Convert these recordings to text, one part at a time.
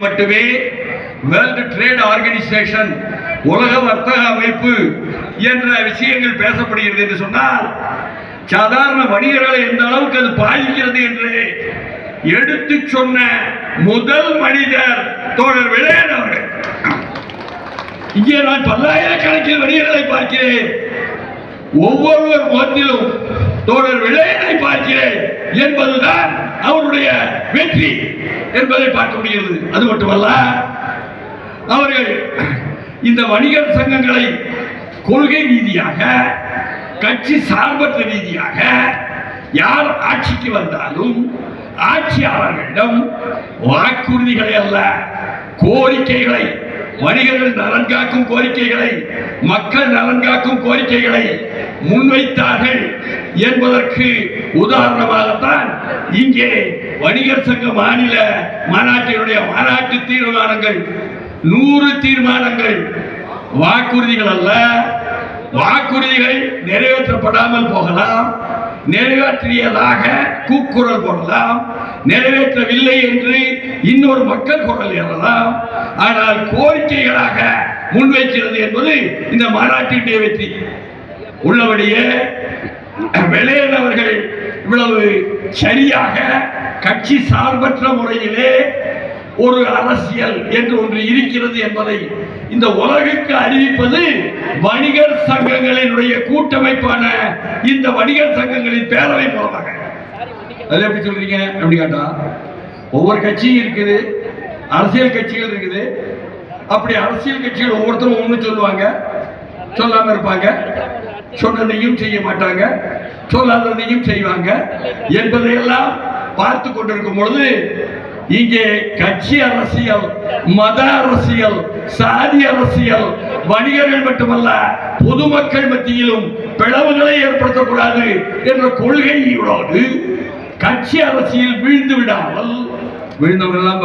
மட்டுமே world trade organisation உலக வர்த்தக அமைப்பு என்ற விஷயங்கள் பேசப்படுகிறது என்று சொன்னால் சாதாரண வணிகர்களை எந்த அளவுக்கு அது பாதிக்கிறது என்று எடுத்து சொன்ன முதல் மனிதர் தோழர் விளையாட அவர்கள். இங்கே நான் பல்லாயிரக்கணக்கில் வணிகர்களை பார்க்கிறேன். ஒவ்வொருவர் முகத்திலும் தோழர் விளையனை பார்க்கிறேன் என்பதுதான் அவருடைய வெற்றி என்பதை பார்க்க முடிகிறது. அது மட்டுமல்ல அவர்கள் இந்த வணிகர் சங்கங்களை கொள்கை ரீதியாக கட்சி சார்பற்ற ரீதியாக யார் ஆட்சிக்கு வந்தாலும் ஆட்சியாளர்களிடம் வாக்குறுதிகளை அல்ல கோரிக்கைகளை வணிகர்கள் நலன் காக்கும் கோரிக்கைகளை மக்கள் நலன் காக்கும் கோரிக்கைகளை முன்வைத்தார்கள் என்பதற்கு உதாரணமாகத்தான் இங்கே வணிகர் சங்க மாநில மாநாட்டினுடைய மாநாட்டு தீர்மானங்கள் நூறு தீர்மானங்கள். வாக்குறுதிகள் அல்ல. வாக்குறுதிகள் நிறைவேற்றப்படாமல் போகலாம். நிறைவேற்றியதாக கூக்குரல் போடலாம். நிறைவேற்றவில்லை என்று இன்னொரு மக்கள் குரல் ஏறலாம். ஆனால் கோரிக்கைகளாக முன்வைக்கிறது என்பது இந்த மாநாட்டினுடைய வெற்றி. உள்ளபடியே வெளியேறவர்கள் இவ்வளவு சரியாக கட்சி சார்பற்ற முறையிலே ஒரு அரசியல் என்று ஒன்று இருக்கிறது என்பதை இந்த உலகுக்கு அறிவிப்பது வணிகர் சங்கங்களினுடைய கூட்டமைப்பான இந்த வணிகர் சங்கங்களின் பேரவை மூலமாக. அது எப்படி சொல்றீங்க? அப்படி கேட்டா? ஒவ்வொரு கட்சியும் இருக்குது அரசியல் கட்சிகள் இருக்குது. அப்படி அரசியல் கட்சிகள் ஒவ்வொருத்தரும் ஒன்று சொல்லுவாங்க சொல்லாம இருப்பாங்க. சொன்னதையும் செய்ய மாட்டாங்க சொல்லாததையும் செய்வாங்க. என்பதையெல்லாம் பார்த்து கொண்டிருக்கும் பொழுது இங்கே கட்சி அரசியல் மத அரசியல் சாதி அரசியல் வணிகர்கள் மட்டுமல்ல பொதுமக்கள் மத்தியிலும் பிளவுகளை ஏற்படுத்தக்கூடாது என்ற கொள்கையோடு கட்சி அரசியல் வீழ்ந்து விடாமல் விழுந்தவங்க எல்லாம்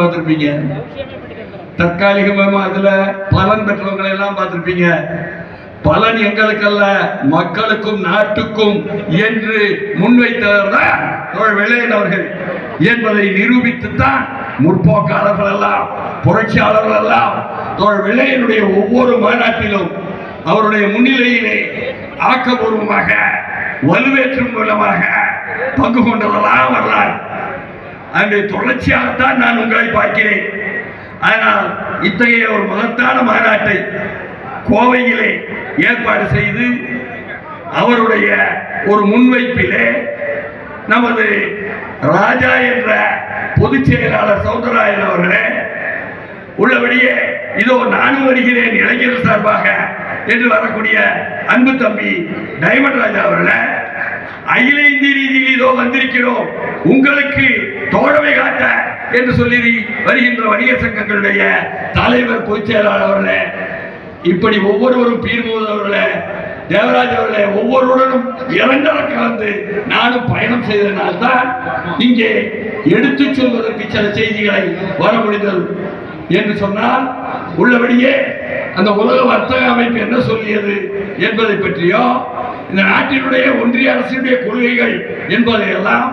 தற்காலிகமாக அதில் அதுல பலன் பெற்றவங்களை எல்லாம் பலன் எங்களுக்கல்ல மக்களுக்கும் நாட்டுக்கும் என்று முன்வைத்தவர் தான் வெள்ளையன் அவர்கள். என்பதை நிரூபித்துத்தான் முற்போக்காளர்கள் எல்லாம் புரட்சியாளர்கள் எல்லாம் தோழர் வெள்ளையனுடைய ஒவ்வொரு மாநாட்டிலும் அவருடைய முன்னிலையிலே ஆக்கபூர்வமாக வலுவேற்றும் மூலமாக பங்கு கொண்டதெல்லாம் வரலாறு அங்கு தொடர்ச்சியாகத்தான் நான் உங்களை பார்க்கிறேன். ஆனால் இத்தகைய ஒரு மகத்தான மாநாட்டை கோவையிலே ஏற்பாடு செய்து அவருடைய ஒரு முன்வைப்பிலே நமது ராஜா என்ற பொதுச் செயலாளர் சௌந்தரராயன் அவர்களே உள்ளபடியே இதோ நானும் வருகிறேன் இளைஞர் சார்பாக என்று வரக்கூடிய அன்பு தம்பி டைமண்ட் ராஜா அவர்களே அகில இந்திய ரீதியில் இதோ வந்திருக்கிறோம். உங்களுக்கு தோழமை காட்ட என்று சொல்லி வருகின்ற வணிக சங்கங்களுடைய தலைவர் பொதுச் செயலாளர் அவர்களே இப்படி ஒவ்வொருவரும் பீர்மூதவர்களே தேவராஜ் அவர்களே ஒவ்வொருவருடனும் இரண்டர கலந்து நானும் பயணம் செய்ததனால்தான் இங்கே எடுத்து சொல்வதற்கு சில செய்திகளை வர முடிந்தது. என்று சொன்னால் உள்ளபடியே அந்த உலக வர்த்தக அமைப்பு என்ன சொல்லியது என்பதை பற்றியோ இந்த நாட்டினுடைய ஒன்றிய அரசினுடைய கொள்கைகள் என்பதையெல்லாம்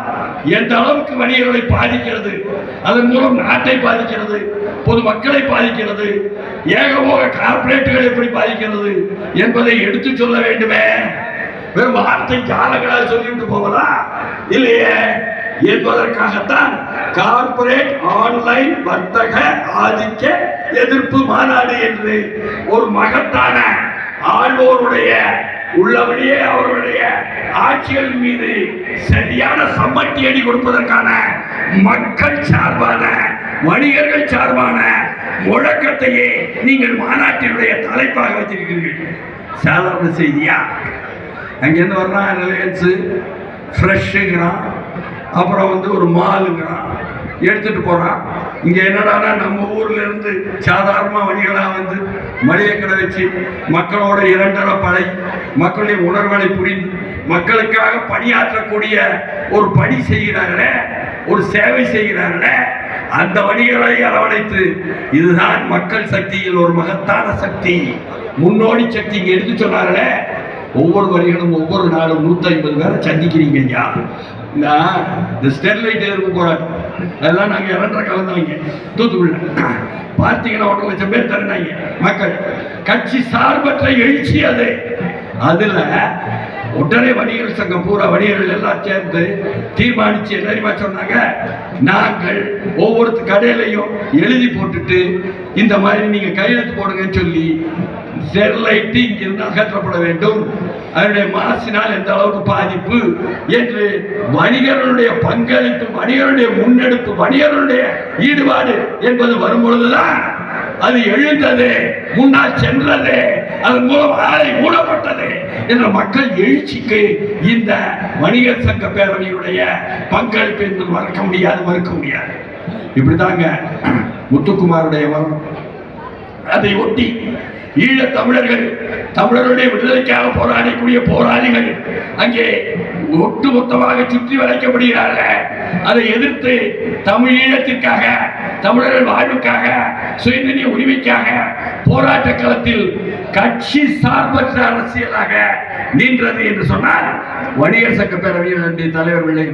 எந்த அளவுக்கு வணிகர்களை பாதிக்கிறது? அதன் மூலம் நாட்டை பாதிக்கிறது பொதுமக்களை பாதிக்கிறது ஏகமோக கார்பரேட்டுகள் எப்படி பாதிக்கிறது என்பதை எடுத்து சொல்ல வேண்டுமே. வெறும் வார்த்தை ஜாலங்களால் சொல்லிவிட்டு போவதா? இல்லையே. என்பதற்காகத்தான் கார்பரேட் ஆன்லைன் வர்த்தக ஆதிக்க எதிர்ப்பு மாநாடு என்று ஒரு மகத்தான ஆழ்வோருடைய உள்ளபடியே அவர்களுடைய ஆட்சிகள் மீது சரியான சம்மட்டி அடி கொடுப்பதற்கான மக்கள் சார்பான வணிகர்கள் சார்பான முழக்கத்தையே நீங்கள் மாநாட்டினுடைய தலைப்பாக வச்சிருக்கிறீர்கள் சாதாரண செய்தியா? அங்கேருந்து வர்றான் ரிலையன்ஸு ஃப்ரெஷ்ஷுங்கிறான் அப்புறம் வந்து ஒரு மாலுங்கிறான் எடுத்துட்டு போறான் இங்க என்னடானா நம்ம ஊர்ல இருந்து சாதாரணமா வணிகளா வந்து மளிகை கடை வச்சு மக்களோட இரண்டரை பழை மக்களுடைய உணர்வுகளை புரிந்து மக்களுக்காக பணியாற்றக்கூடிய ஒரு பணி செய்கிறார்களே ஒரு சேவை செய்கிறார்களே அந்த வணிகளை அரவணைத்து இதுதான் மக்கள் சக்தியில் ஒரு மகத்தான சக்தி. முன்னோடி சக்தி இங்கே எடுத்து சொன்னார்களே ஒவ்வொரு வரிகளும் ஒவ்வொரு நாளும் நூத்தி ஐம்பது பேரை சந்திக்கிறீங்க ஐயா. இந்த இந்த ஸ்டெர்லைட் எதிர்ப்பு போராட்டம். அதெல்லாம் நாங்கள் இரண்டரை கலந்தவங்க தூத்துக்குள்ள பார்த்தீங்கன்னா ஒன்றரை லட்சம் பேர் தருனாங்க. மக்கள் கட்சி சார்பற்ற எழுச்சி அது. அதில் உடனே வணிகர் சங்கம் பூரா வணிகர்கள் எல்லாம் சேர்ந்து தீர்மானிச்சு என்ன சொன்னாங்க? நாங்கள் ஒவ்வொரு கடையிலையும் எழுதி போட்டுட்டு இந்த மாதிரி நீங்கள் கையெழுத்து போடுங்கன்னு சொல்லி ஸ்டெர்லைட்டு இங்கிருந்து அகற்றப்பட வேண்டும். அதனுடைய மாசினால் எந்த அளவுக்கு பாதிப்பு என்று வணிகர்களுடைய பங்களிப்பு வணிகருடைய முன்னெடுப்பு வணிகருடைய ஈடுபாடு என்பது வரும் பொழுதுதான் அது எழுந்தது. முன்னால் சென்றது. அதன் மூலம் ஆலை மூடப்பட்டது என்ற மக்கள் எழுச்சிக்கு இந்த வணிகர் சங்க பேரவையினுடைய பங்களிப்பு என்பது மறக்க முடியாது மறுக்க முடியாது. இப்படிதாங்க முத்துக்குமாருடைய மரணம். அதை ஒட்டி ஈழ தமிழர்கள் தமிழருடைய விடுதலைக்காக போராடக்கூடிய போராளிகள் அங்கே ஒட்டுமொத்தமாக சுற்றி வளைக்கப்படுகிறார்கள். அதை எதிர்த்து தமிழ் ஈழத்திற்காக தமிழர்கள் வாழ்வுக்காக சுயநிதி உரிமைக்காக போராட்ட களத்தில் கட்சி சார்பற்ற அரசியலாக நின்றது என்று சொன்னால் வணிகர் சங்க பேரவையின் தலைவர்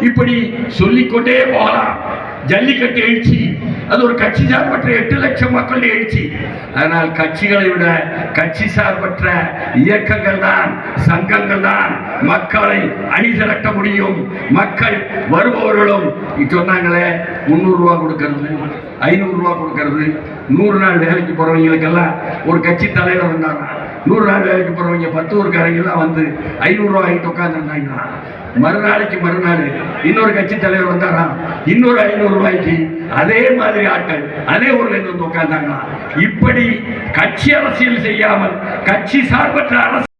இப்படி சொல்லிக்கொண்டே போகலாம். ஜல்லிக்கட்டு எழுச்சி. அது ஒரு கட்சி சார்பற்ற எட்டு லட்சம் மக்கள் எழுச்சி. ஆனால் கட்சிகளை விட கட்சி சார்பற்ற இயக்கங்கள் தான் சங்கங்கள் தான் மக்களை அணி திரட்ட முடியும். மக்கள் வருபவர்களும் சொன்னாங்களே முந்நூறு ரூபா கொடுக்கறது ஐநூறு ரூபா கொடுக்கறது நூறு நாள் வேலைக்கு போறவங்களுக்கெல்லாம் ஒரு கட்சி தலைவர் இருந்தாங்க நூறு நாள் வேலைக்கு போறவங்க பத்து ஊருக்காரங்கெல்லாம் வந்து ஐநூறு ரூபா உட்காந்துருந்தாங்களாம் உட்காந்துருந்தாங்களா மறுநாளைக்கு மறுநாள் இன்னொரு கட்சி தலைவர் வந்தாராம் இன்னொரு ஐநூறு ரூபாய்க்கு அதே மாதிரி ஆட்கள் அதே ஊர்ல இருந்து வந்து உட்கார்ந்தாங்களாம் இப்படி கட்சி அரசியல் செய்யாமல் கட்சி சார்பற்ற அரசு